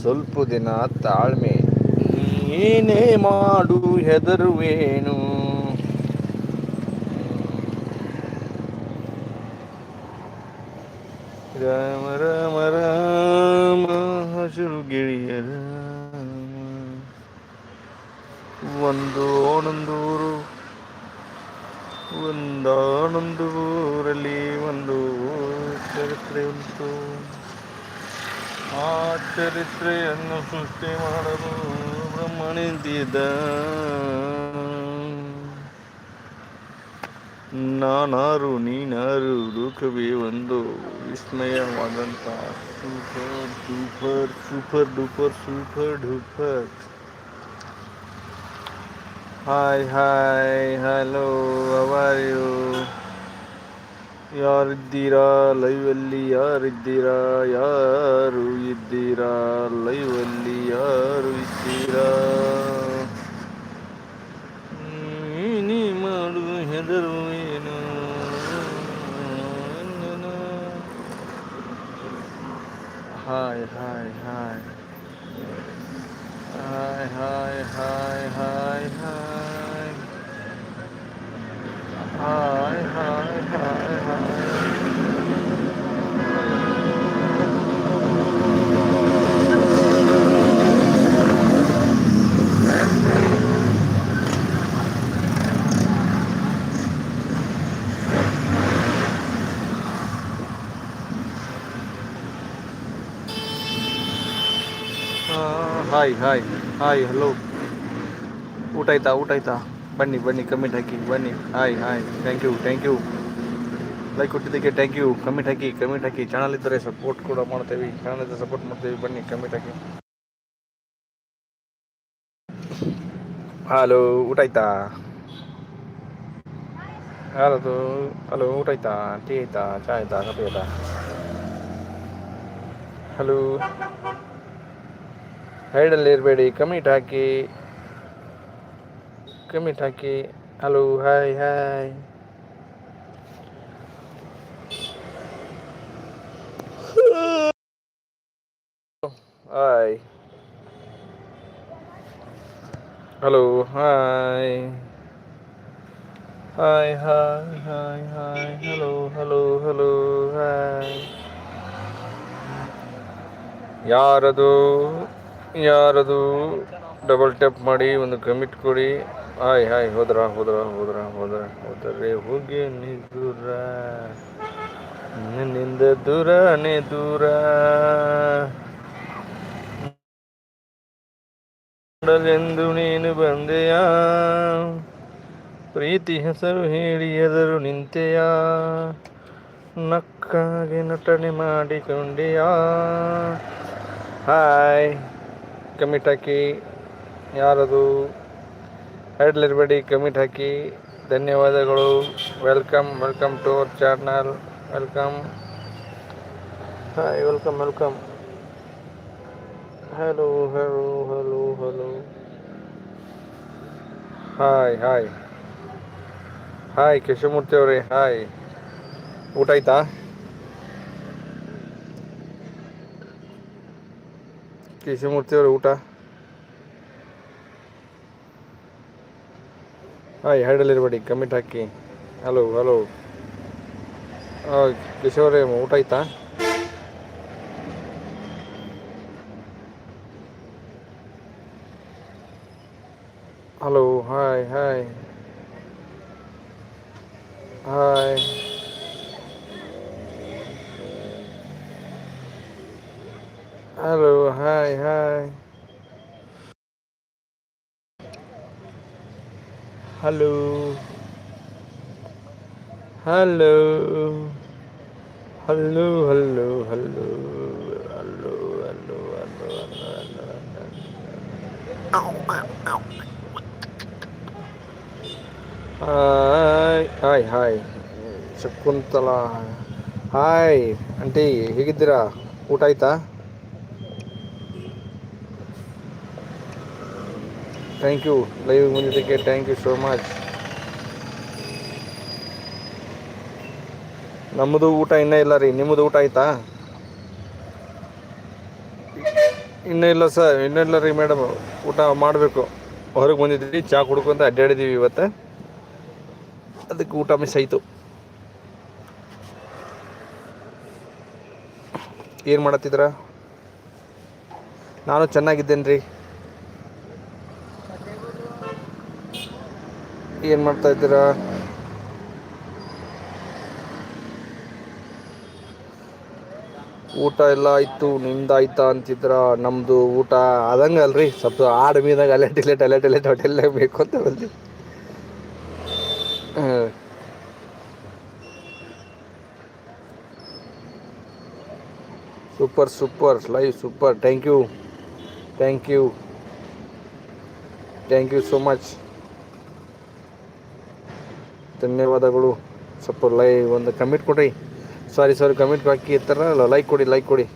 ಸ್ವಲ್ಪ ದಿನ ತಾಳ್ಮೆ. ಏನೇ ಮಾಡು ಹೆದರುವೇನು? ರಾಮ ರಾಮ ರಾಮ, ಹಸಿರು ಗಿಳಿಯರ ಒಂದು ಆನಂದೂರು ಒಂದಾನೊಂದು ಊರಲ್ಲಿ ಒಂದು ಚರಿತ್ರೆ ಉಂಟು. ಆ ಚರಿತ್ರೆಯನ್ನು ಸೃಷ್ಟಿ ಮಾಡಲು ಬ್ರಹ್ಮನಿಂದಿದ. ನಾನಾರು ನೀನಾರು ದುಃಖವೇ ಒಂದು ವಿಸ್ಮಯವಾದಂಥ super duper super duper super duper. Hi hi, hello how're you ಯಾರಿದ್ದೀರಾ ಲೈವಲ್ಲಿ ಯಾರಿದ್ದೀರಾ ಯಾರು ಇದ್ದೀರಾ ಲೈವಲ್ಲಿ ಯಾರು ಇದ್ದೀರಾ ನೀ ಮಾಡುದು ಹೆದರು ಏನು hi hi hi hi hi hi hi hi hi hi hi hi hi hi hi hello ಊಟ ಆಯ್ತಾ ಊಟ ಆಯ್ತಾ ಬನ್ನಿ ಬನ್ನಿ ಕಮೆಂಟ್ ಹಾಕಿ, ಬನ್ನಿ. Hi hi thank you thank you like ಕೊಟ್ಟಿದ್ದಕ್ಕೆ ಥ್ಯಾಂಕ್ ಯು ಕಮೆಂಟ್ ಹಾಕಿ ಕಮೆಂಟ್ ಹಾಕಿ. ಚಾನಲ್ ಇದ್ದರೆ ಸಪೋರ್ಟ್ ಕೂಡ ಮಾಡ್ತೇವೆ. ಚಾನಲ್ ಇದ್ದರೆ ಸಪೋರ್ಟ್ ಮಾಡ್ತೇವೆ. ಬನ್ನಿ ಕಮೆಂಟ್ ಹಾಕಿ. ಹಲೋ ಊಟ ಆಯ್ತಾ? ಯಾರದು ಹಲೋ ಊಟ ಆಯ್ತಾ? ಟೀ ಆಯ್ತಾ? ಚಾ ಆಯ್ತಾ? ಕಾಫಿ ಆಯ್ತಾ? ಹಲೋ ಹೈಡಲ್ಲಿ ಇರಬೇಡಿ. ಕಮಿಟ್ ಹಾಕಿ. ಕಮಿಟ್ ಹಾಕಿ hello hi hi hi hello hi hi hi hi hi hello hello hello hi ಯಾರದು ಯಾರದು ಡಬಲ್ ಟ್ಯಾಪ್ ಮಾಡಿ, ಒಂದು ಕಮಿಟ್ ಕೊಡಿ. ಹಾಯ್ ಹಾಯ್, ಹೋದ್ರ ಹೋದ್ರ ಹೋದ್ರ ಹೋದ್ರ, ಹೋದರೆ ಹೋಗಿ ನಿದುರ ದೂರ ನಿನ್ನಿಂದ ದೂರನೇ ದೂರ. ನೋಡಲೆಂದು ನೀನು ಬಂದೆಯ? ಪ್ರೀತಿ ಹೆಸರು ಹೇಳಿ ಎದರು ನಿಂತೆಯ? ನಕ್ಕಾಗಿ ನಟನೆ ಮಾಡಿಕೊಂಡೆಯ? ಹಾಯ್, ಕಮಿಟಾಕಿ, ಯಾರದು? ಹೆಡ್ಲಿರ್ಬೇಡಿ ಕಮಿಟ್ ಹಾಕಿ ಧನ್ಯವಾದಗಳು welcome welcome to our channel welcome hi welcome welcome hello hello hello hello hi hi hi Keshavamurthy ಅವರೇ ಹಾಯ್ ಊಟ ಆಯ್ತಾ? ಕೇಶವಮೂರ್ತಿ ಅವರೇ ಊಟ? ಹಾಯ್ ಹ್ಯಾಡಲ್ಲಿರಬೇಡಿ ಕಮೆಂಟ್ ಹಾಕಿ. ಹಲೋ ಹಲೋ ಕೇಶವರೇ ಊಟ ಆಯ್ತಾ? Hello hello hello hello hello hello hello hi hi hi Shakuntala hi aunty ಹೇಗಿದ್ದೀರಾ ಊಟ ಆಯ್ತಾ ಥ್ಯಾಂಕ್ ಯು ಲೈವ್ ಬಂದಿದ್ದಕ್ಕೆ ಥ್ಯಾಂಕ್ ಯು ಸೋ ಮಚ್ ನಮ್ಮದು ಊಟ ಇನ್ನೂ ಇಲ್ಲ ರೀ, ನಿಮ್ಮದು ಊಟ ಆಯ್ತಾ? ಇನ್ನೂ ಇಲ್ಲ ಸರ್, ಇನ್ನೂ ಇಲ್ಲ ರೀ ಮೇಡಮ್, ಊಟ ಮಾಡಬೇಕು. ಹೊರಗೆ ಬಂದಿದ್ದೀವಿ, ಚಾ ಕುಡ್ಕೊಂತ ಅಡ್ಡಾಡಿದೀವಿ ಇವತ್ತು. ಅದಕ್ಕೆ ಊಟ ಮಿಸ್ ಆಯ್ತು. ಏನು ಮಾಡತ್ತಿದ್ರ? ನಾನು ಚೆನ್ನಾಗಿದ್ದೇನೆ ರೀ. ಏನು ಮಾಡ್ತಾ ಇದ್ದೀರಾ? ಊಟ ಎಲ್ಲ ಆಯ್ತು ನಿಮ್ದ ಆಯ್ತಾ ಅಂತಿದ್ರ ನಮ್ದು ಊಟ ಆದಂಗ ಅಲ್ರಿ. ಸ್ವಲ್ಪ ಆಡ್ ಮೀನಾಗ ಅಲೆಟ್ ಇಲೆಟ್ ಅಲೆಟ್ ಇಲೆಟ್ ಹೊಟೆಲ್ ಬೇಕು ಅಂತ super super live super. Thank you thank you thank you so much ಧನ್ಯವಾದಗಳು. ಸ್ವಲ್ಪ ಲೈವ್ ಒಂದು ಕಮಿಟ್ ಕೊಡ್ರಿ ಸಾರಿ ಸಾರಿ ಕಮೆಂಟ್ ಹಾಕಿ ಇರ್ತಾರಲ್ಲ ಲೈಕ್ ಕೊಡಿ ಲೈಕ್ ಕೊಡಿ.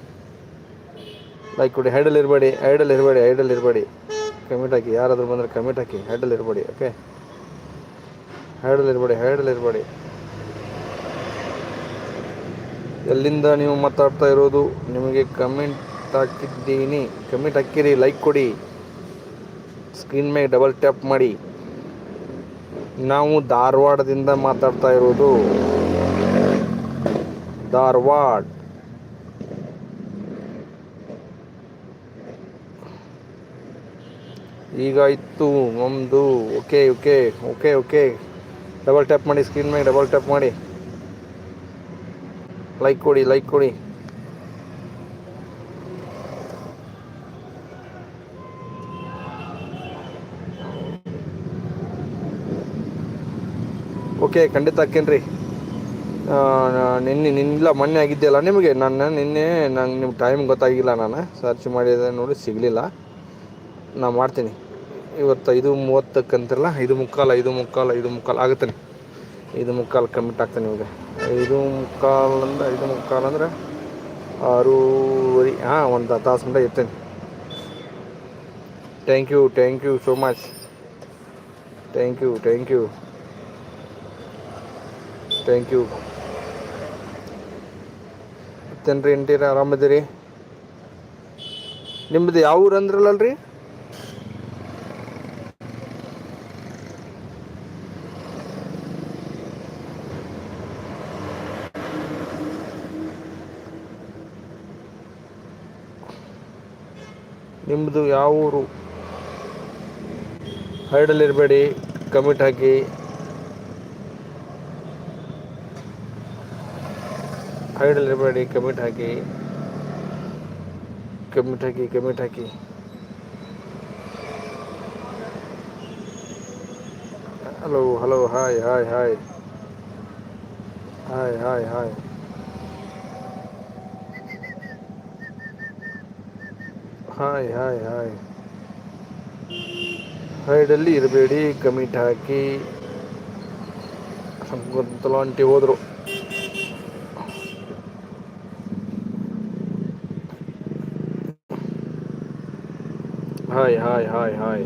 ಲೈಕ್ ಕೊಡಿ ಹೈಡಲ್ ಇರಬೇಡಿ ಐಡಲ್ ಇರಬೇಡಿ ಐಡಲ್ ಇರಬೇಡಿ. ಕಮೆಂಟ್ ಹಾಕಿ, ಯಾರಾದರೂ ಬಂದರೆ ಕಮೆಂಟ್ ಹಾಕಿ ಹೈಡಲ್ ಇರಬೇಡಿ ಓಕೆ ಹೈಡಲ್ ಇರಬೇಡಿ ಹೈಡಲ್ ಇರಬೇಡಿ. ಎಲ್ಲಿಂದ ನೀವು ಮಾತಾಡ್ತಾ ಇರೋದು, ನಿಮಗೆ ಕಮೆಂಟ್ ಹಾಕಿದ್ದೀನಿ. ಕಮೆಂಟ್ ಹಾಕಿರಿ ಲೈಕ್ ಕೊಡಿ. ಸ್ಕ್ರೀನ್ ಮೇಲೆ ಡಬಲ್ ಟ್ಯಾಪ್ ಮಾಡಿ. ನಾವು ಧಾರವಾಡದಿಂದ ಮಾತಾಡ್ತಾ ಇರೋದು. ಧಾರವಾಡ. ಈಗ ಇತ್ತು ನಮ್ಮದು okay okay okay okay. Double tap ಮಾಡಿ ಸ್ಕ್ರೀನ್ ಮೇಲೆ ಡಬಲ್ ಟ್ಯಾಪ್ ಮಾಡಿ. ಲೈಕ್ ಕೊಡಿ ಲೈಕ್ ಕೊಡಿ. ಓಕೆ, ಖಂಡಿತ ಹಾಕೇನ್ರಿ ನಿನ್ನೆ ನಿನ್ನಿಲ್ಲ ಮೊನ್ನೆ ಆಗಿದ್ದೆಯಲ್ಲ ನಿಮಗೆ? ನಾನು ನಿನ್ನೆ ನಂಗೆ ನಿಮ್ಮ ಟೈಮ್ ಗೊತ್ತಾಗಿಲ್ಲ ನಾನು. ಸರ್ಚ್ ಮಾಡಿದೆ ನೋಡಿ ಸಿಗಲಿಲ್ಲ. ನಾನು ಮಾಡ್ತೀನಿ. ಇವತ್ತು ಐದು ಮೂವತ್ತಕ್ಕಂತಿರಲ್ಲ? ಐದು ಮುಕ್ಕಾಲು ಐದು ಮುಕ್ಕಾಲು ಐದು ಮುಕ್ಕಾಲು ಆಗುತ್ತಾನೆ. ಐದು ಮುಕ್ಕಾಲು ಕಮಿಟ್ ಆಗ್ತಾನೆ ನಿಮಗೆ. ಐದು ಮುಕ್ಕಾಲು ಅಂದ್ರೆ, ಐದು ಮುಕ್ಕಾಲು ಅಂದರೆ ಆರೂವರೆ, ಹಾಂ, ಒಂದು ತಾಸು ಗಂಟ ಇರ್ತೇನೆ. Thank you thank you so much thank you thank you thank you ಮತ್ತೇನು ರೀ ಎಂಟೀರ ಆರಾಮದಿರಿ? ನಿಮ್ಮದು ಯಾವ ಊರು ಅಂದ್ರಲ್ಲಲ್ರಿ? ನಿಮ್ಮದು ಯಾವ ಊರು? ಹೈಡಲ್ಲಿರಬೇಡಿ ಕಮಿಟ್ ಹಾಕಿ. ಹೈಡಲ್ಲಿರಬೇಡಿ ಕಮಿಟ್ ಹಾಕಿ ಕಮಿಟ್ ಹಾಕಿ ಕಮಿಟ್ ಹಾಕಿ. Hello hello hi hi hi hi hi hi hi hi hi ಹೈಡಲ್ಲಿ ಇರಬೇಡಿ ಕಮಿಟ್ ಹಾಕಿ. ಅಂಟಿ ಹೋದರು. Hi hi hi hi.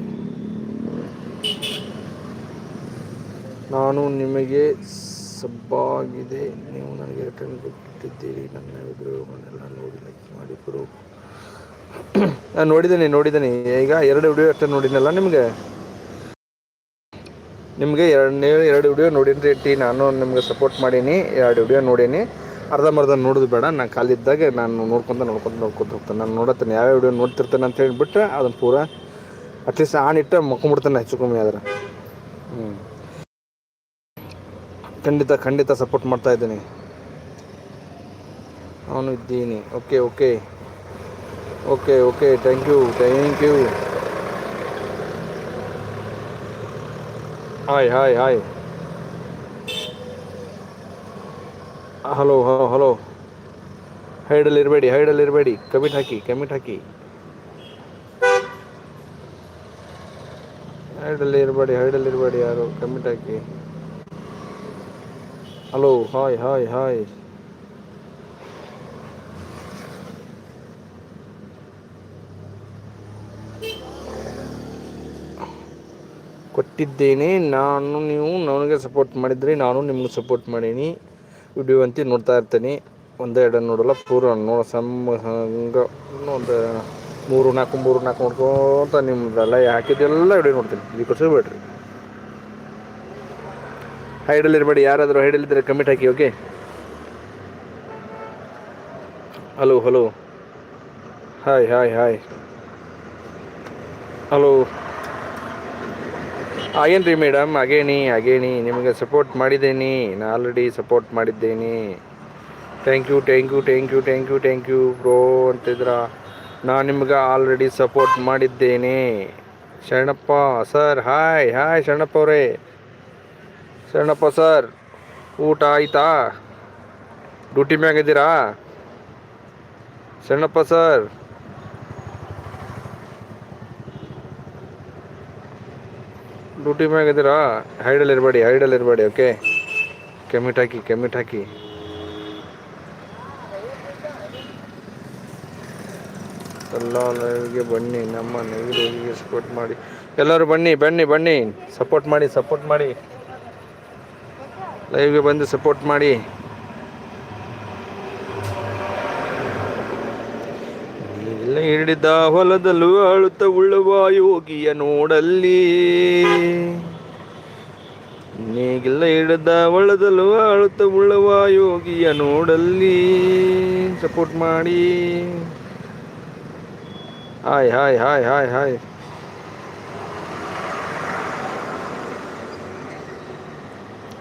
ನಾನು ನಿಮಗೆ ಸಬ್ಬಾಗಿದೆ. ನೀವು ನನಗೆ ರಿಟರ್ನ್ ಕೊಟ್ಟಿದ್ದೀರಿ. ನನ್ನ ವಿಡಿಯೋಗಳನ್ನೆಲ್ಲ ನೋಡಿ ಲೈಕ್ ಮಾಡಿ ನಾನು ನೋಡಿದ್ದೀನಿ ನೋಡಿದ್ದೀನಿ. ಈಗ ಎರಡು ವಿಡಿಯೋ ಅಷ್ಟೇ ನೋಡಿದ್ನಲ್ಲ ನಿಮಗೆ? ನಿಮಗೆ ಎರಡನೇ, ಎರಡು ವಿಡಿಯೋ ನೋಡಿನಿ ಟಿ ನಾನು ನಿಮಗೆ ಸಪೋರ್ಟ್ ಮಾಡೀನಿ. ಎರಡು ವಿಡಿಯೋ ನೋಡೀನಿ. ಅರ್ಧಂಬರ್ಧ ನೋಡೋದು ಬೇಡ. ನಾನು ಕಾಲಿದ್ದಾಗ ನಾನು ನೋಡ್ಕೊತ ನೋಡ್ಕೊತ ನೋಡ್ಕೊತ ಹೋಗ್ತೇನೆ. ನಾನು ನೋಡತ್ತೇನೆ ಯಾವ ವಿಡಿಯೋ ನೋಡ್ತಿರ್ತೇನೆ ಅಂತ ಹೇಳಿಬಿಟ್ರೆ ಅದನ್ನು ಪೂರ ಅಟ್ಲೀಸ್ಟ್ ಆನ್ ಇಟ್ಟು ಮಕ್ಕೊಂಬಿಡ್ತೇನೆ ಹೆಚ್ಚು ಕಮ್ಮಿ ಆದ್ರೆ. ಹ್ಞೂ ಖಂಡಿತ ಖಂಡಿತ ಸಪೋರ್ಟ್ ಮಾಡ್ತಾ ಇದ್ದೀನಿ. ಅವನು ಇದ್ದೀನಿ. Okay okay okay okay thank you thank you hi hi hi hello hello ಹೈಡಲ್ಲಿ ಇರಬೇಡಿ ಹೈಡಲ್ಲಿ ಇರಬೇಡಿ. ಕಮಿಟ್ ಹಾಕಿ ಕಮಿಟ್ ಹಾಕಿ. ಹೈಡಲ್ಲಿ ಇರಬೇಡಿ ಹೈಡಲ್ಲಿ ಇರಬೇಡಿ ಯಾರು. ಕಮಿಟ್ ಹಾಕಿ. Hello, hi hi hi. ಕೊಟ್ಟಿದ್ದೇನೆ. ನಾನು, ನೀವು ನನಗೆ ಸಪೋರ್ಟ್ ಮಾಡಿದ್ರೆ ನಾನು ನಿಮ್ಗೆ ಸಪೋರ್ಟ್ ಮಾಡೀನಿ. ವಿಡಿಯೋ ಅಂತ ನೋಡ್ತಾ ಇರ್ತೀನಿ. ಒಂದೇ ಎರಡು ನೋಡಲ್ಲ ಪೂರ ನೋ ಸಮ್ ಹಂಗೆ ಒಂದು ಮೂರು, ನಾಲ್ಕು ಮೂರು, ನಾಲ್ಕು ನೋಡ್ಕೊತ ನಿಮ್ದೆಲ್ಲ ಹಾಕಿದ್ದೆಲ್ಲ ವಿಡಿಯೋ ನೋಡ್ತೀನಿ. ಈ ಕೊಡ್ಸೋ ಬಿಡ್ರಿ. ಹೈಡಲ್ಲಿ ಇರಬೇಡಿ, ಯಾರಾದರೂ ಹೈಡಲ್ಲಿದ್ದರೆ comment okay hello hello hi hi hi hello hello ಆಗೇನು ರೀ ಮೇಡಮ್? ಅಗೇನಿ ಅಗೇನಿ ನಿಮಗೆ ಸಪೋರ್ಟ್ ಮಾಡಿದ್ದೀನಿ. ನಾನು ಆಲ್ರೆಡಿ ಸಪೋರ್ಟ್ ಮಾಡಿದ್ದೀನಿ. Thank you thank you thank you thank you thank you bro ಅಂತಿದ್ರ. ನಾನು ನಿಮ್ಗೆ ಆಲ್ರೆಡಿ ಸಪೋರ್ಟ್ ಮಾಡಿದ್ದೇನೆ. Sharanappa sir hi hi Sharanappa ಅವರೇ. ಶರಣಪ್ಪ ಸರ್ ಊಟ ಆಯ್ತಾ? ಡ್ಯೂಟಿ ಮ್ಯಾಗಿದ್ದೀರಾ ಶರಣಪ್ಪ ಸರ್ ಡ್ಯೂಟಿ ಮ್ಯಾಗಿದ್ದೀರಾ ಹೈಡಲ್ಲಿ ಇರಬೇಡಿ ಹೈಡಲ್ಲಿ ಇರಬೇಡಿ ಓಕೆ ಕೆಮಿಟ್ ಹಾಕಿ ಕೆಮಿಟ್ ಹಾಕಿ. ಎಲ್ಲ ಲೈವ್ಗೆ ಬನ್ನಿ, ನಮ್ಮ ನೆಗಿಲಿಗೆ ಸಪೋರ್ಟ್ ಮಾಡಿ. ಎಲ್ಲರೂ ಬನ್ನಿ ಬನ್ನಿ ಬನ್ನಿ. ಸಪೋರ್ಟ್ ಮಾಡಿ ಸಪೋರ್ಟ್ ಮಾಡಿ. ಲೈವ್ಗೆ ಬಂದು ಸಪೋರ್ಟ್ ಮಾಡಿ. ಹಿಡಿದ ಹೊಲದಲ್ಲೂ ಅಳುತ್ತ ಉಳ್ಳುವ ಯೋಗಿಯ ನೋಡಲ್ಲಿ. ನೀಗಿಲ್ಲ ಹಿಡಿದ ಹೊಲದಲ್ಲೂ ಅಳುತ್ತ ಉಳ್ಳುವ ಯೋಗಿಯ ನೋಡಲ್ಲಿ. ಸಪೋರ್ಟ್ ಮಾಡಿ. Hi hi hi hi hi.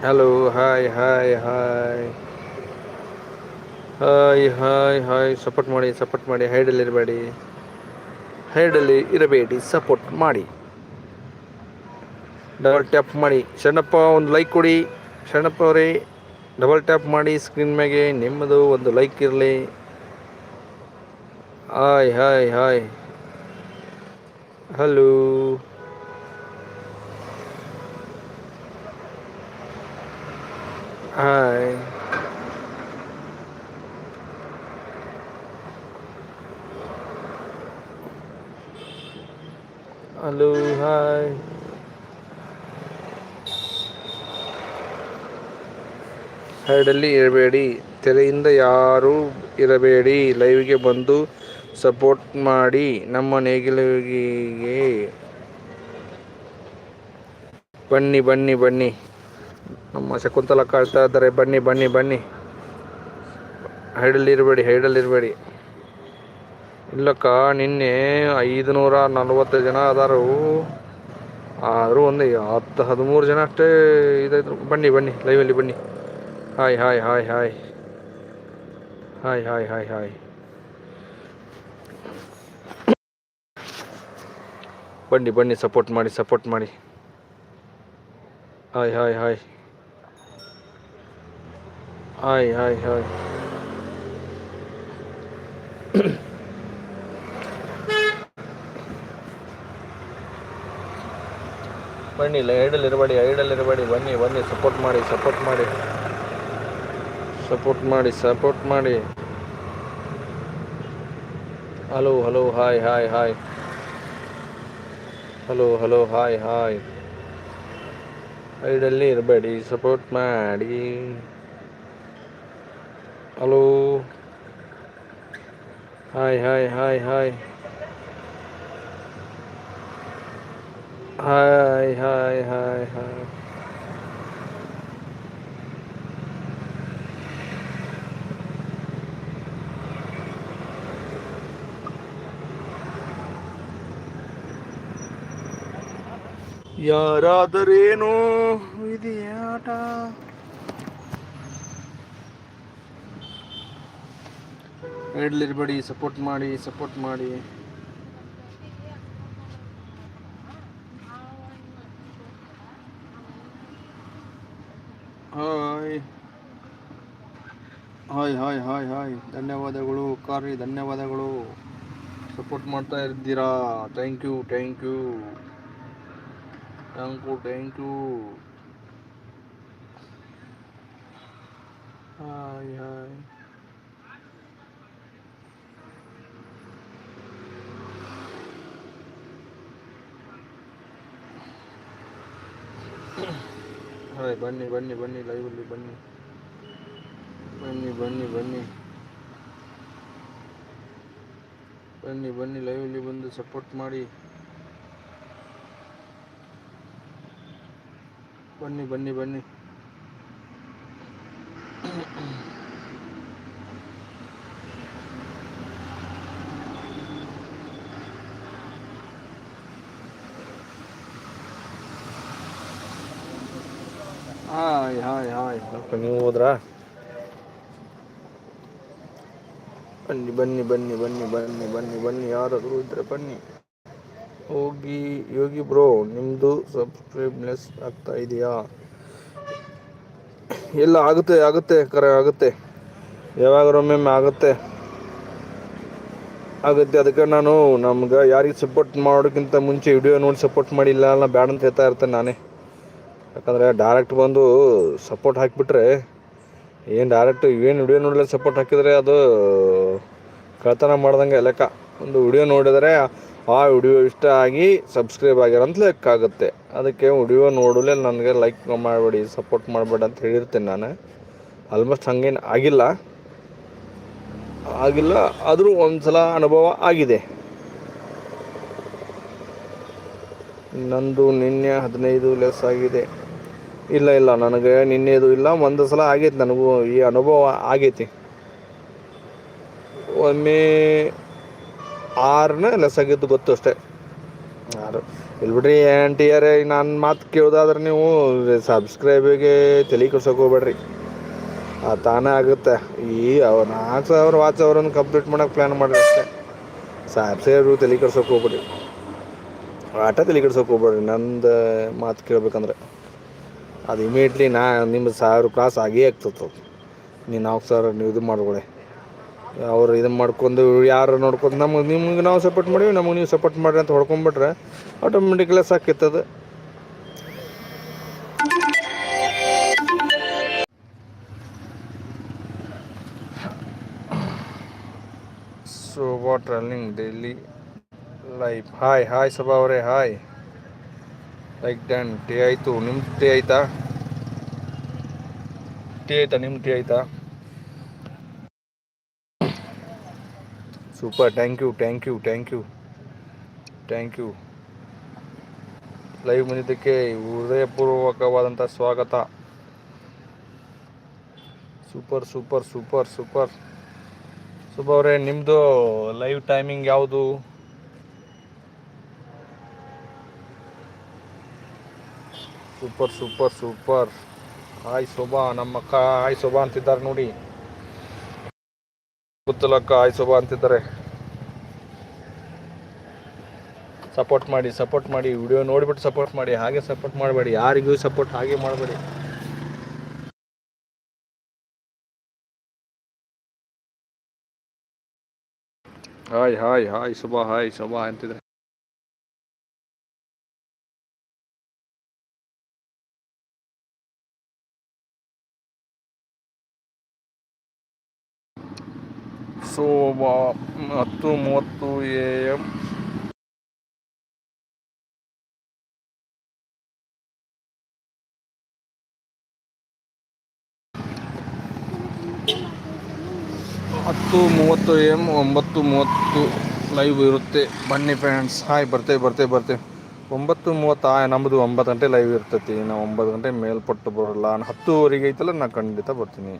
Hello hi hi hi. Hi hi hi support ಮಾಡಿ ಸಪೋರ್ಟ್ ಮಾಡಿ ಹೈಡಲ್ಲಿ ಇರಬೇಡಿ. ಹೈಡಲ್ಲಿ ಇರಬೇಡಿ ಸಪೋರ್ಟ್ ಮಾಡಿ. ಡಬಲ್ ಟ್ಯಾಪ್ ಮಾಡಿ. ಶರಣಪ್ಪ, ಒಂದು ಲೈಕ್ ಕೊಡಿ. ಶರಣಪ್ಪ ಅವರೇ ಡಬಲ್ ಟ್ಯಾಪ್ ಮಾಡಿ ಸ್ಕ್ರೀನ್ ಮ್ಯಾಗೆ ನಿಮ್ಮದು ಒಂದು ಲೈಕ್ ಇರಲಿ. Hi hi hi hello hi hello hi ಹೈಡಲ್ಲಿ ಇರಬೇಡಿ. ತೆರೆಯಿಂದ ಯಾರೂ ಇರಬೇಡಿ. ಲೈವ್ಗೆ ಬಂದು ಸಪೋರ್ಟ್ ಮಾಡಿ. ನಮ್ಮ ನೇಗಿಲಿಗೆ ಬನ್ನಿ ಬನ್ನಿ ಬನ್ನಿ. ನಮ್ಮ ಶಕುಂತಲ ಕಾಳ್ತಾ ಇದ್ದಾರೆ. ಬನ್ನಿ ಬನ್ನಿ ಬನ್ನಿ. ಹೈಡಲ್ಲಿ ಇರಬೇಡಿ ಹೈಡಲ್ಲಿ ಇರಬೇಡಿ. ಇಲ್ಲಕ್ಕ, ನಿನ್ನೆ ಐದುನೂರ ನಲ್ವತ್ತು ಜನ ಅದಾರು ಆದರೂ ಒಂದು ಹತ್ತು, ಹದಿಮೂರು ಜನ ಅಷ್ಟೇ ಇದಾಯ್ತು. ಬನ್ನಿ ಬನ್ನಿ, ಲೈವಲ್ಲಿ ಬನ್ನಿ. Hi hi hi hi hi hi hi hi ಬನ್ನಿ ಬನ್ನಿ ಸಪೋರ್ಟ್ ಮಾಡಿ ಸಪೋರ್ಟ್ ಮಾಡಿ. Hi hi hi hi hi hi ಬನ್ನಿ ಐಡಲ್ ಇರಬೇಡಿ ಐಡಲ್ ಇರಬೇಡಿ. ಬನ್ನಿ ಬನ್ನಿ ಸಪೋರ್ಟ್ ಮಾಡಿ ಸಪೋರ್ಟ್ ಮಾಡಿ. ಸಪೋರ್ಟ್ ಮಾಡಿ ಸಪೋರ್ಟ್ ಮಾಡಿ. Hello hello hi hi hi hello hello hi hi ಐಡಲ್ಲಿ ಇರಬೇಡಿ ಸಪೋರ್ಟ್ ಮಾಡಿ. Hello hi hi hi hi hi hi hi hi ಯಾರಾದರೇನು? ಇದೆಯಾಟ ಇರಬೇಡಿ ಸಪೋರ್ಟ್ ಮಾಡಿ ಸಪೋರ್ಟ್ ಮಾಡಿ. Hi. Hi hi hi hi. ಧನ್ಯವಾದಗಳು ಕಾರ್ಯ ಧನ್ಯವಾದಗಳು. ಸಪೋರ್ಟ್ ಮಾಡ್ತಾ ಇದ್ದೀರಾ. Thank you thank you Anku thank you hi hi hi बन्नी बन्नी बन्नी लाइव बन्नी बन्नी बन्नी बन्नी ಬನ್ನಿ ಬನ್ನಿ ಲೈವಲ್ಲಿ ಬಂದು ಬನ್ನಿ ಬನ್ನಿ ಬನ್ನಿ ಹಾಯ್ ಹಾಯ್ ಹಾಯ್ ಸ್ವಲ್ಪ ನೀವು ಹೋದ್ರಾ ಬನ್ನಿ ಬನ್ನಿ ಬನ್ನಿ ಬನ್ನಿ ಬನ್ನಿ ಬನ್ನಿ ಬನ್ನಿ ಯಾರಾದರೂ ಇದ್ರೆ ಬನ್ನಿ ಹೋಗಿ, ಯೋಗಿ ಬ್ರೋ ನಿಮ್ಮದು ಸಬ್ಸ್ಕ್ರೈಬ್ನೆಸ್ ಆಗ್ತಾ ಇದೆಯಾ? ಎಲ್ಲ ಆಗುತ್ತೆ ಆಗುತ್ತೆ ಕರೆ, ಆಗುತ್ತೆ. ಯಾವಾಗರೊಮ್ಮೆ ಆಗುತ್ತೆ. ಆಗುತ್ತೆ. ಅದಕ್ಕೆ ನಾನು ನಮ್ಗೆ ಯಾರಿಗೆ ಸಪೋರ್ಟ್ ಮಾಡೋಕ್ಕಿಂತ ಮುಂಚೆ ವಿಡಿಯೋ ನೋಡಿ ಸಪೋರ್ಟ್ ಮಾಡಿಲ್ಲ ಅಲ್ಲ, ಬ್ಯಾಡ ಅಂತ ಹೇಳ್ತಾ ಇರ್ತೇನೆ ನಾನೇ. ಯಾಕಂದರೆ ಡೈರೆಕ್ಟ್ ಬಂದು ಸಪೋರ್ಟ್ ಹಾಕಿಬಿಟ್ರೆ, ಏನು ಡೈರೆಕ್ಟ್ ಏನು ವಿಡಿಯೋ ನೋಡಲಿಲ್ಲ ಸಪೋರ್ಟ್ ಹಾಕಿದರೆ ಅದು ಕಳ್ತನ ಮಾಡ್ದಂಗೆ ಲೆಕ್ಕ. ಒಂದು ವಿಡಿಯೋ ನೋಡಿದರೆ ಆ ವಿಡಿಯೋ ಇಷ್ಟ ಆಗಿ ಸಬ್ಸ್ಕ್ರೈಬ್ ಆಗಿರೋಂತ ಲೆಕ್ಕ ಆಗುತ್ತೆ ಅದಕ್ಕೆ ವಿಡಿಯೋ ನೋಡಲೇ ನನಗೆ ಲೈಕ್ ಮಾಡಬೇಡಿ ಸಪೋರ್ಟ್ ಮಾಡಬೇಡ ಅಂತ ಹೇಳಿರ್ತೀನಿ ನಾನು. ಆಲ್ಮೋಸ್ಟ್ ಹಂಗೇನು ಆಗಿಲ್ಲ. ಆಗಿಲ್ಲ, ಆದರೂ ಒಂದು ಸಲ ಅನುಭವ ಆಗಿದೆ. ನಂದು ನಿನ್ನೆ ಹದಿನೈದು ಲೆಸ್ ಆಗಿದೆ. ಇಲ್ಲ ಇಲ್ಲ, ನನಗೆ ನಿನ್ನೆದು ಇಲ್ಲ ಒಂದು ಸಲ ಆಗೈತೆ, ನನಗೂ ಈ ಅನುಭವ ಆಗೈತಿ. ಒಮ್ಮೆ ಆರನೇ ಲೆಸ್ ಆಗಿದ್ದು ಗೊತ್ತು ಅಷ್ಟೇ. ಆರು ಇಲ್ಲಿ ಬಿಡ್ರಿ ಆಂಟಿ ಯಾರೇ ನನ್ನ ಮಾತು ಕೇಳೋದಾದ್ರೆ ನೀವು ಸಬ್ಸ್ಕ್ರೈಬಿಗೆ ತಲೆ ಕೆಡ್ಸೋಕೆ ಹೋಗ್ಬೇಡ್ರಿ. ಆ ತಾನೇ ಆಗುತ್ತೆ. ಈ ಅವ್ರ ನಾಲ್ಕು ಸಾವಿರ ವಾಚ್ ಅವ್ರನ್ನ ಕಂಪ್ಲೀಟ್ ಮಾಡೋಕೆ ಪ್ಲ್ಯಾನ್ ಮಾಡಿರಿ ಅಷ್ಟೇ. ಸಾಬ್ಸೇರು ತಲೆ ಕೆಡ್ಸೋಕೆ ಹೋಗ್ಬೇಡ್ರಿ. ಆಟ ತಲೆ ಕೆಡ್ಸೋಕೆ ಹೋಗ್ಬೇಡ್ರಿ, ನಂದು ಮಾತು ಕೇಳ್ಬೇಕಂದ್ರೆ. ಅದು ಇಮಿಡಿಯೇಟ್ಲಿ ನಾ ನಿಮ್ಮ ಸಾವಿರ ಕ್ರಾಸ್ ಆಗೇ ಆಗ್ತದೆ ನೀನು ನಾಲ್ಕು ಸಾವಿರ ನೀವು ಇದು ಮಾಡ್ಕೊಳ್ಳಿ ಅವ್ರು ಇದು ಮಾಡ್ಕೊಂಡು ಯಾರು ನೋಡ್ಕೊಂಡು ನಮಗೆ, ನಿಮ್ಗೆ ನಾವು ಸಪೋರ್ಟ್ ಮಾಡೀವಿ, ನಮಗೆ ನೀವು ಸಪೋರ್ಟ್ ಮಾಡಿರಿ ಅಂತ ಹೊಡ್ಕೊಂಬಿಟ್ರೆ ಅದು ಸಾಕಿತ್ತದು. What travelling daily life hi hi Sabha ಅವರೇ ಹಾಯ್ ಲೈಕ್ ಡ್ಯಾನ್ ಟೀ ಆಯಿತು. ನಿಮ್ಮ ಟೀ ಆಯಿತಾ? ಟೀ ಆಯಿತಾ ನಿಮ್ಮ ಟೀ ಆಯಿತಾ? Super thank you thank you thank you thank you live ಬಂದಿದ್ದಕ್ಕೆ ಹೃದಯಪೂರ್ವಕವಾದಂಥ ಸ್ವಾಗತ. Super super super super Subba ಅವರೇ ನಿಮ್ಮದು ಲೈವ್ ಟೈಮಿಂಗ್ ಯಾವುದು? Super super super hi Shobha, ನಮ್ಮ ಅಕ್ಕ ಹಾಯ್ ಶೋಭಾ ಅಂತಿದ್ದಾರೆ ನೋಡಿ. ಗೊತ್ತಲಕ್ಕ ಆಯ್ಸೋಬ ಅಂತಿದ್ದಾರೆ. ಸಪೋರ್ಟ್ ಮಾಡಿ ಸಪೋರ್ಟ್ ಮಾಡಿ ವಿಡಿಯೋ ನೋಡಿಬಿಟ್ಟು ಸಪೋರ್ಟ್ ಮಾಡಿ, ಹಾಗೆ ಸಪೋರ್ಟ್ ಮಾಡಬೇಡಿ. ಯಾರಿಗೂ ಸಪೋರ್ಟ್ ಹಾಗೆ ಮಾಡಬೇಡಿ. Hi hi hi Shubha hi Shubha ಅಂತಿದ್ರೆ ಸೊ ಹತ್ತು ಮೂವತ್ತು ಎ ಎಂ ಹತ್ತು ಮೂವತ್ತು ಎಂ ಒಂಬತ್ತು ಮೂವತ್ತು ಲೈವ್ ಇರುತ್ತೆ. ಬನ್ನಿ ಫ್ರೆಂಡ್ಸ್. ಹಾಯ್, ಬರ್ತೇವೆ ಬರ್ತೇವೆ ಬರ್ತೇವೆ. ಒಂಬತ್ತು ಮೂವತ್ತು ಆ ನಮ್ಮದು ಒಂಬತ್ತು ಗಂಟೆ ಲೈವ್ ಇರ್ತೈತಿ. ನಾವು ಒಂಬತ್ತು ಗಂಟೆ ಮೇಲ್ಪಟ್ಟು ಬರೋಲ್ಲ. ನಾನು ಹತ್ತುವರೆಗೆ ಐತಲ್ಲ, ನಾನು ಖಂಡಿತ ಬರ್ತೀನಿ.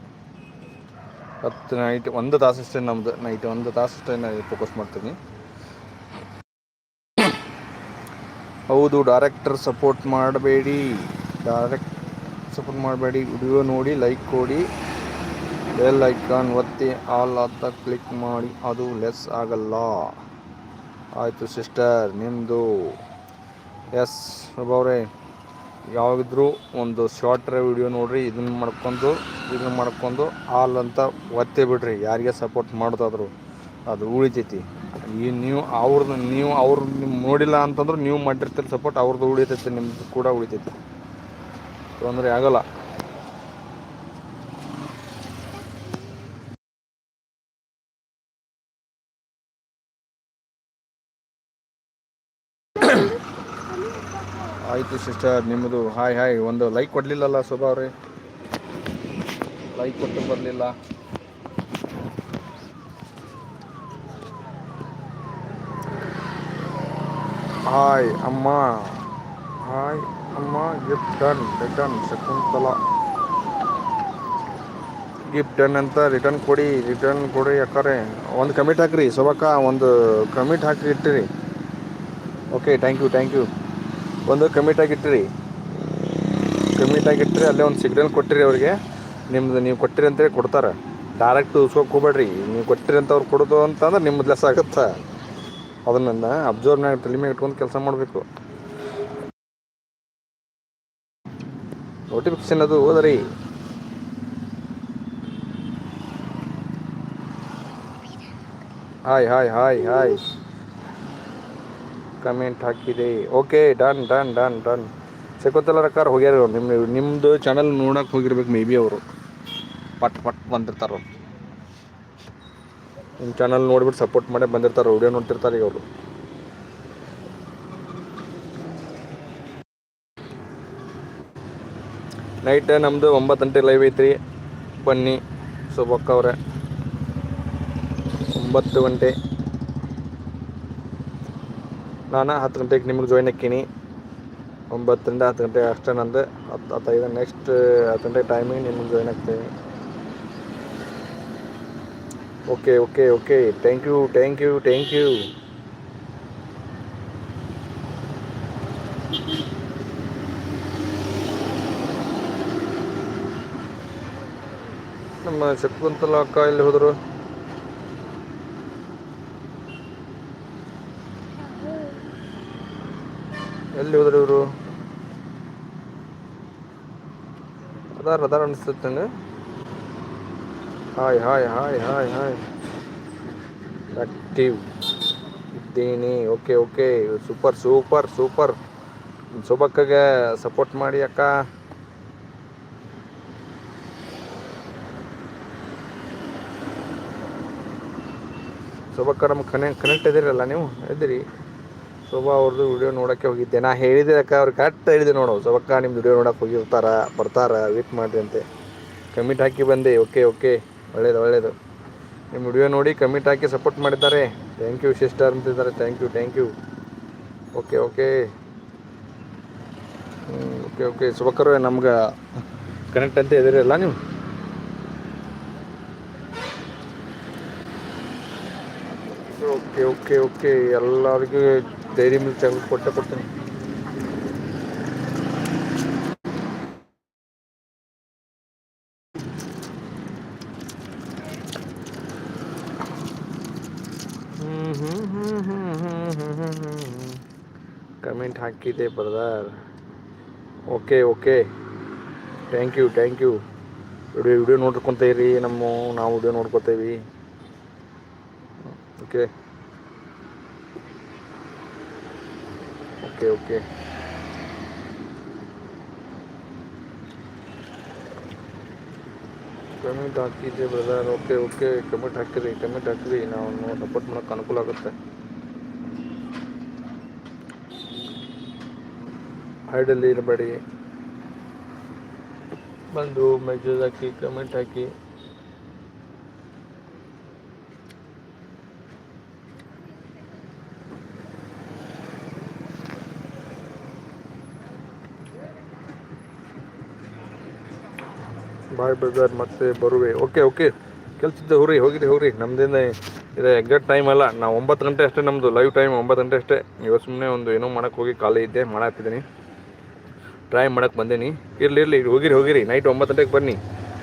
ಹತ್ತು ನೈಟ್ ಒಂದು ತಾಸು ಅಷ್ಟೇ ನಮ್ದು ನೈಟ್ ಒಂದು ತಾಸು ಅಷ್ಟೇ ನಾನು ಫೋಕಸ್ ಮಾಡ್ತೀನಿ. ಹೌದು ಡೈರೆಕ್ಟರ್ ಸಪೋರ್ಟ್ ಮಾಡಬೇಡಿ. ಡೈರೆಕ್ಟ್ ಸಪೋರ್ಟ್ ಮಾಡಬೇಡಿ. ವಿಡಿಯೋ ನೋಡಿ ಲೈಕ್ ಕೊಡಿ. ಬೆಲ್ ಐಕಾನ್ ಒತ್ತಿ ಆಲ್ ಅಂತ ಕ್ಲಿಕ್ ಮಾಡಿ, ಅದು ಲೆಸ್ ಆಗಲ್ಲ. ಆಯಿತು ಸಿಸ್ಟರ್ ನಿಮ್ಮದು ಎಸ್ ಅವರೇ ಯಾವಾಗಿದ್ರೂ ಒಂದು ಶಾರ್ಟ್ರ ವಿಡಿಯೋ ನೋಡ್ರಿ, ಇದನ್ನ ಮಾಡ್ಕೊಂಡು ಇದನ್ನ ಮಾಡ್ಕೊಂಡು ಆಲ್ ಅಂತ ಒತ್ತೆ ಬಿಡ್ರಿ, ಯಾರಿಗೆ ಸಪೋರ್ಟ್ ಮಾಡೋದಾದ್ರು ಅದು ಉಳಿತೈತಿ. ಈ ನೀವು ಅವ್ರದ್ದು ನೀವು ಅವ್ರು ನಿಮ್ಮ ನೋಡಿಲ್ಲ ಅಂತಂದ್ರೆ ನೀವು ಮಾಡಿರ್ತೀರಿ ಸಪೋರ್ಟ್ ಅವ್ರದ್ದು ಉಳಿತೈತಿ ನಿಮ್ಮದು ಕೂಡ ಉಳಿತೈತಿ. ತೊಂದರೆ ಆಗಲ್ಲ. ಆಯಿತು ಸಿಸ್ಟರ್ ನಿಮ್ಮದು ಹಾಯ್ ಹಾಯ್ ಒಂದು ಲೈಕ್ ಕೊಡಲಿಲ್ಲಲ್ಲ ಶೋಭಾ ಅವ್ರಿ? ಲೈಕ್ ಕೊಟ್ಟು ಬರಲಿಲ್ಲ. ಹಾಯ್ ಅಮ್ಮ. ಹಾಯ್ ಅಮ್ಮ. Gift done return Shakuntala. Gift done ಅಂತ ರಿಟರ್ನ್ ಕೊಡಿ ರಿಟರ್ನ್ ಕೊಡಿ ಯಾಕಾರೆ ಒಂದು ಕಮಿಟ್ ಹಾಕ್ರಿ ಸೊಬಕ ಒಂದು ಕಮಿಟ್ ಹಾಕಿ ಇಟ್ಟಿರಿ. Okay thank you thank you ಒಂದು ಕಮಿಟ್ ಆಗಿಟ್ಟಿರಿ ಕಮಿಟ್ ಆಗಿಟ್ಟಿರಿ ಅಲ್ಲೇ ಒಂದು ಸಿಗ್ನಲ್ ಕೊಟ್ಟಿರಿ ಅವ್ರಿಗೆ. ನಿಮ್ದು ನೀವು ಕೊಟ್ಟಿರಿ ಅಂತೇಳಿ ಕೊಡ್ತಾರೆ. ಡೈರೆಕ್ಟ್ ಉಸ್ಕೋಕೆ ಹೋಗ್ಬೇಡ್ರಿ. ನೀವು ಕೊಟ್ಟಿರಿ ಅಂತ ಅವ್ರು ಕೊಡೋದು ಅಂತಂದ್ರೆ ನಿಮ್ಮದು ಲೆಸ್ ಆಗುತ್ತೆ? ಅದನ್ನ ಮಾಡಿ ತಲೆ ಮೇಲೆ ಇಟ್ಕೊಂಡು ಕೆಲಸ ಮಾಡಬೇಕು. ನೋಟಿಫಿಕೇಶನ್ ಅದು ಹೋದ್ರಿ. Hi hi hi hi comment ಹಾಕಿದೆ. Okay done done done done Shakuntala ರಕ್ಕಾರ ಹೋಗ್ಯಾರ ನಿಮ್ಮ ನಿಮ್ಮದು ಚಾನಲ್ ನೋಡಕ್ಕೆ ಹೋಗಿರ್ಬೇಕು ಮೇ ಬಿ ಅವರು. ಪಟ್ ಪಟ್ ಬಂದಿರ್ತಾರೆ ಅವ್ರು. ನಿಮ್ಮ ಚಾನಲ್ ನೋಡ್ಬಿಟ್ಟು ಸಪೋರ್ಟ್ ಮಾಡೇ ಬಂದಿರ್ತಾರೆ ವಿಡಿಯೋ ನೋಡ್ತಿರ್ತಾರೆ ಈಗ ಅವರು. ನೈಟ್ ನಮ್ಮದು ಒಂಬತ್ತು ಗಂಟೆ ಲೈವ್ ಐತ್ರಿ. ಬನ್ನಿ ಸೊ ಅವ್ರೆ. ಒಂಬತ್ತು ಗಂಟೆ. ನಾನು ಹತ್ತು ಗಂಟೆಗೆ ನಿಮಗೆ ಜಾಯ್ನ್ ಹಾಕೀನಿ ಒಂಬತ್ತರಿಂದ ಹತ್ತು ಗಂಟೆ ಅಷ್ಟೇ ನಂದು. ಹತ್ತು ಹತ್ತೈದು ನೆಕ್ಸ್ಟ್ ಹತ್ತು ಗಂಟೆ ಟೈಮಿಗೆ ನಿಮಗೆ ಜಾಯ್ನ್ ಆಗ್ತೀನಿ okay okay okay thank you thank you thank you ನಮ್ಮ ಶಕುಂತಲ ಅಕ್ಕ ಎಲ್ಲಿ ಹೋದರು? ಎಲ್ಲಿ ಹೋದ್ರೆ ಇವರು? ಅದಾರ ಅದಾರ ಅನಿಸ್ತೈತೆ hi hi hi hi hi. Active ಇದ್ದೀನಿ. Okay okay super super super ಸೊಬಕ್ಕಗೆ support ಮಾಡಿ ಅಕ್ಕ. ಸೊಬಕ್ಕ ನಮ್ಗೆ ಕನೆ ಕನೆಕ್ಟ್ ಇದ್ದೀರಲ್ಲ ನೀವು? ಇದ್ದೀರಿ? ಶೋಭಾ ಅವ್ರದ್ದು ವಿಡಿಯೋ ನೋಡೋಕ್ಕೆ ಹೋಗಿದ್ದೆ. ನಾ ಹೇಳಿದೆ ಅಕ್ಕ, ಅವ್ರು ಕರೆಕ್ಟ್ ಹೇಳಿದೆ ನೋಡು. ಸೊಬಕ್ಕ ನಿಮ್ಮ ವಿಡಿಯೋ ನೋಡೋಕೆ ಹೋಗಿರ್ತಾರ, ಬರ್ತಾರ ವೇಟ್ ಮಾಡಿರಿ ಅಂತೆ. ಕಮಿಟ್ ಹಾಕಿ ಬಂದೆ. ಓಕೆ ಓಕೆ ಒಳ್ಳೇದು ಒಳ್ಳೇದು. ನಿಮ್ಮ ವಿಡಿಯೋ ನೋಡಿ ಕಮಿಟ್ ಹಾಕಿ ಸಪೋರ್ಟ್ ಮಾಡಿದ್ದಾರೆ. ಥ್ಯಾಂಕ್ ಯು ಸಿಸ್ಟರ್ ಅಂತಿದ್ದಾರೆ. Thank you thank you okay okay okay okay ಸುಬಕ್ಕರು ನಮ್ಗೆ ಕನೆಕ್ಟ್ ಅಂತ ಇದ್ದೀರಲ್ಲ ನೀವು? ಓಕೆ ಓಕೆ ಓಕೆ ಎಲ್ಲರಿಗೂ ಡೈರಿ ಮಿಲ್ಕ್ ಚಾಕ್ಲೇಟ್ ಕೊಟ್ಟೆ ಕೊಡ್ತೀನಿ. ಕಮೆಂಟ್ ಹಾಕಿದೆ brother. Okay okay. Thank you thank you video video ನೋಡ್ಕೊತ ಇರಿ, ನಮ್ಮ, ನಾವು ವಿಡಿಯೋ ನೋಡ್ಕೊತೇವಿ ಓಕೆ. ಓಕೆ ಓಕೆ ಕಮೆಂಟ್ ಹಾಕಿದ್ದೆ ಬ್ರದರ್ ಓಕೆ ಓಕೆ ಕಮೆಂಟ್ ಹಾಕಿರಿ ಕಮೆಂಟ್ ಹಾಕಿರಿ ನಾವು ಸಪೋರ್ಟ್ ಮಾಡೋಕೆ ಅನುಕೂಲ ಆಗುತ್ತೆ ಹೈಡಲ್ಲಿ ಇರಬೇಡಿ ಬಂದು ಮೆಸೇಜ್ ಹಾಕಿ ಕಮೆಂಟ್ ಹಾಕಿ ಬಾಯ್ ಬ್ರದರ್ ಮತ್ತೆ ಬರುವೆ. ಓಕೆ ಓಕೆ ಕೆಲ್ಸದ ಹೋಗ್ರಿ ಹೋಗಿರಿ ಹೋಗ್ರಿ. ನಮ್ದಿಂದ ಇದು ಎಕ್ಸಾಕ್ಟ್ ಟೈಮ್ ಅಲ್ಲ. ನಾವು ಒಂಬತ್ತು ಗಂಟೆ ಅಷ್ಟೇ ನಮ್ಮದು ಲೈವ್ ಟೈಮ್ ಒಂಬತ್ತು ಗಂಟೆ ಅಷ್ಟೇ. ಇವತ್ತು ಸುಮ್ಮನೆ ಒಂದು ಏನೋ ಮಾಡೋಕ್ಕೆ ಹೋಗಿ ಖಾಲಿ ಇದ್ದೆ, ಮಾಡಾಕ್ತಿದ್ದೀನಿ. ಟ್ರೈ ಮಾಡಕ್ಕೆ ಬಂದೀನಿ. ಇರಲಿ ಇರಲಿ, ಹೋಗಿರಿ ಹೋಗಿರಿ. ನೈಟ್ ಒಂಬತ್ತು ಗಂಟೆಗೆ ಬನ್ನಿ.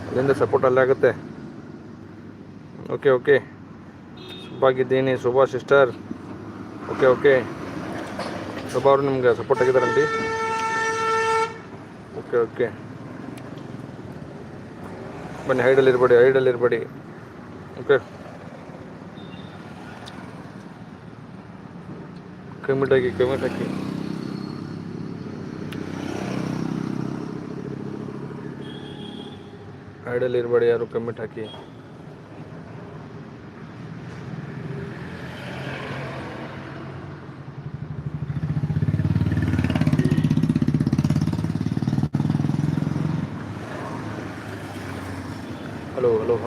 ಅಲ್ಲಿಂದ ಸಪೋರ್ಟ್ ಅಲ್ಲೇ ಆಗುತ್ತೆ. Okay okay ಶುಭಾಗಿದ್ದೀನಿ Shubha sister okay okay Shubha ಅವರು ನಿಮ್ಗೆ ಸಪೋರ್ಟ್ ಆಗಿದ್ದಾರಂಟಿ ಓಕೆ ಓಕೆ ಬನ್ನಿ ಹೈಡಲ್ಲಿ ಇರಬೇಡಿ ಹೈಡಲ್ಲಿ ಇರಬೇಡಿ. ಓಕೆ ಕಮಿಟ್ ಹಾಕಿ ಕಮೆಂಟ್ ಹಾಕಿ. ಹೈಡಲ್ಲಿ ಇರಬೇಡಿ ಯಾರು ಕಮೆಂಟ್ ಹಾಕಿ.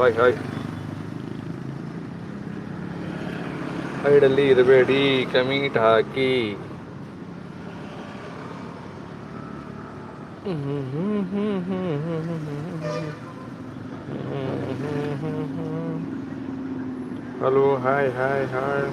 Hi hi. ಹೈಡಲ್ಲಿ ಇರಬೇಡಿ ಕಮೀಟ್ ಹಾಕಿ. Hello hi hi hi.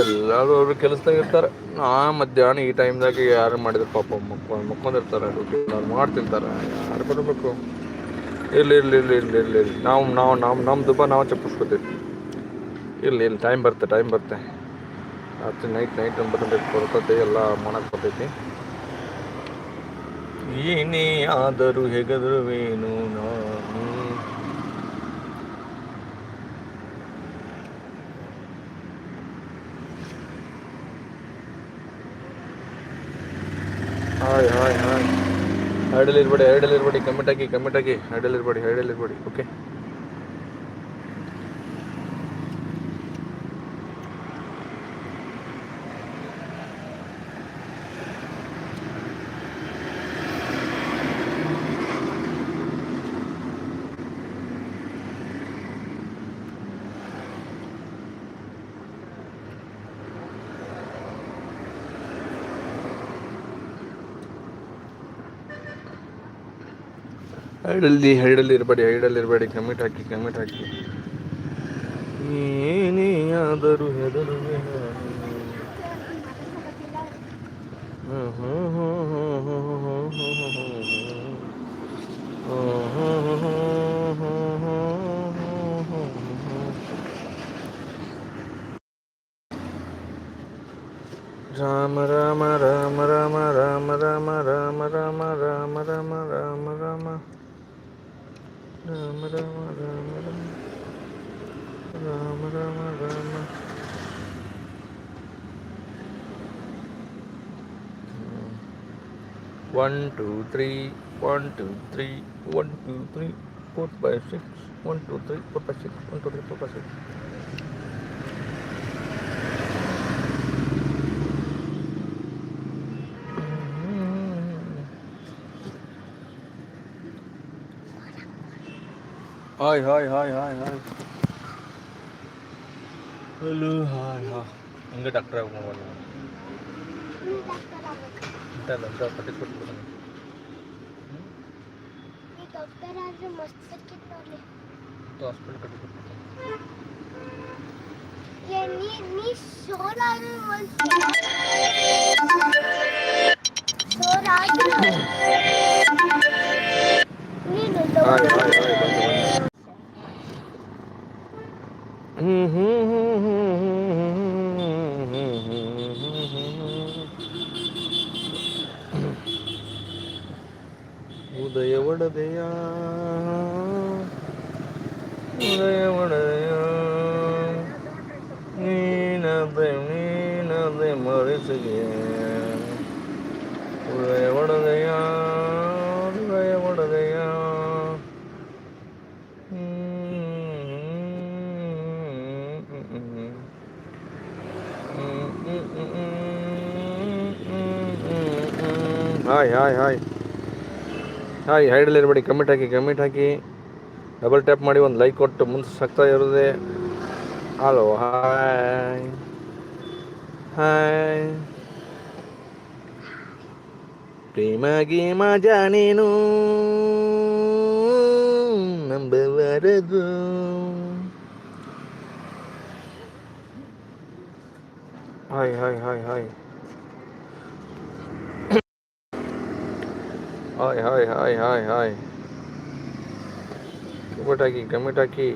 ಎಲ್ಲಾರೂ ಕೆಲಸದಾಗ ಇರ್ತಾರೆ. ನಾ ಮಧ್ಯಾಹ್ನ ಈ ಟೈಮ್ದಾಗ ಯಾರು ಮಾಡಿದ್ರು ಪಾಪ ಮಕ್ಕ ಮಕ್ಕೊಂಡಿರ್ತಾರೆ ಇರ್ತಾರ ಮಾಡ್ತಿರ್ತಾರ. ಯಾರು ಬರ್ಬೇಕು ಇಲ್ಲಿ ಇಲ್ಲಿ ಇಲ್ಲಿ ಇಲ್ಲಿ ಇರ್ಲಿ ಇರ್ಲಿ. ನಾವು ನಾವು ನಮ್ಮ ನಮ್ಮ ದುಬ್ಬ ನಾವು ಚಪ್ಪಿಸ್ಕೊತೀವಿ. ಇಲ್ಲಿ ಇಲ್ಲಿ ಟೈಮ್ ಬರುತ್ತೆ ಟೈಮ್ ಬರುತ್ತೆ ರಾತ್ರಿ ನೈಟ್ ನೈಟ್ ಒಂಬತ್ತು ಗಂಟೆ ಕೊಡ್ಕೊತೆ ಎಲ್ಲ ಮಾಡಕ್ಕೆ ಬರ್ತೈತಿ ಏನೇ ಆದರೂ ಹೆಗರುವೇನು ನಾನು ಹಾಯ್ ಹಾಯ್ ಹಾಯ್. ಹೈಡಲ್ ಇರ್ಬೇಡಿ ಹೈಡಲ್ಲಿರ್ಬೇಡಿ ಹೈಡಲ್ಲಿರ್ಬೇಡಿ ಕಮೆಂಟ್ ಹಾಕಿ ಕಮೆಂಟ್ ಹಾಕಿ. ಹೈಡಲ್ ಇರ್ಬೇಡಿ ಓಕೆ ಹೈಡಲ್ಲಿ ಹೈಡಲ್ಲಿ ಇರಬೇಡಿ ಹೈಡಲ್ಲಿ ಇರಬೇಡಿ. ಕಮಿಟ್ ಹಾಕಿ ಕಮಿಟ್ ಹಾಕಿ. ಏನೇ ಆದರೂ ಹೆದರುವೆ ಹ್ಞೂ ಹ್ಮ್. Ram Ram Ram one two three one two three one two three four five six one two three four five six one two three four five six Ôi, ôi, ôi, ôi, ôi. Lalu, hai, hai. Enggak dokter aku mau. Kita lantas apa tuh kurang? Di dokter aja mesti kita le. Hospital kita. Ya ni ni sholat mesti. Sholat. Ni nonton. Hi hi. Hi hydel ಹೈಡಲ್ಲಿ ಇರಬೇಡಿ comment ಹಾಕಿ comment ಹಾಕಿ. Double tap ಮಾಡಿ ಒಂದು like ಕೊಟ್ಟು ಮುಂದೆ ಸಾಕ್ತಾ ಇರೋದೆ. Hello hi. ಹಾಯ್. ಪ್ರೇಮ ಗೇಮ ಜಾನೇನು hi hi hi hi. Hi hi hi hi hi comment ಹಾಕಿ ಕಮೆಂಟ್ ಹಾಕಿ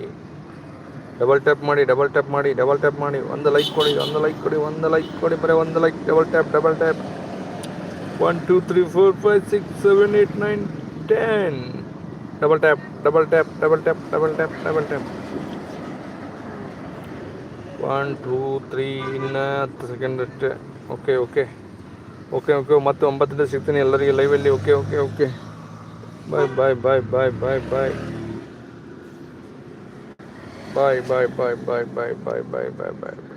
ಡಬಲ್ ಟ್ಯಾಪ್ ಮಾಡಿ ಡಬಲ್ ಟ್ಯಾಪ್ ಮಾಡಿ ಡಬಲ್ ಟ್ಯಾಪ್ ಮಾಡಿ. ಒಂದು ಲೈಕ್ ಕೊಡಿ, ಒಂದು ಲೈಕ್ ಕೊಡಿ, ಒಂದು ಲೈಕ್ ಕೊಡಿ. ಬರೀ ಒಂದು like double tap double tap one two three four five six seven eight nine ten double tap double tap double tap double tap double tap one two three ಇನ್ನು ಹತ್ತು second ಅಷ್ಟೇ okay okay okay okay ಮತ್ತೆ ಒಂಬತ್ತರಿಂದ ಸಿಗ್ತೀನಿ ಎಲ್ಲರಿಗೆ ಲೈವಲ್ಲಿ okay okay okay bye bye bye bye bye bye bye bye bye bye bye bye bye bye bye bye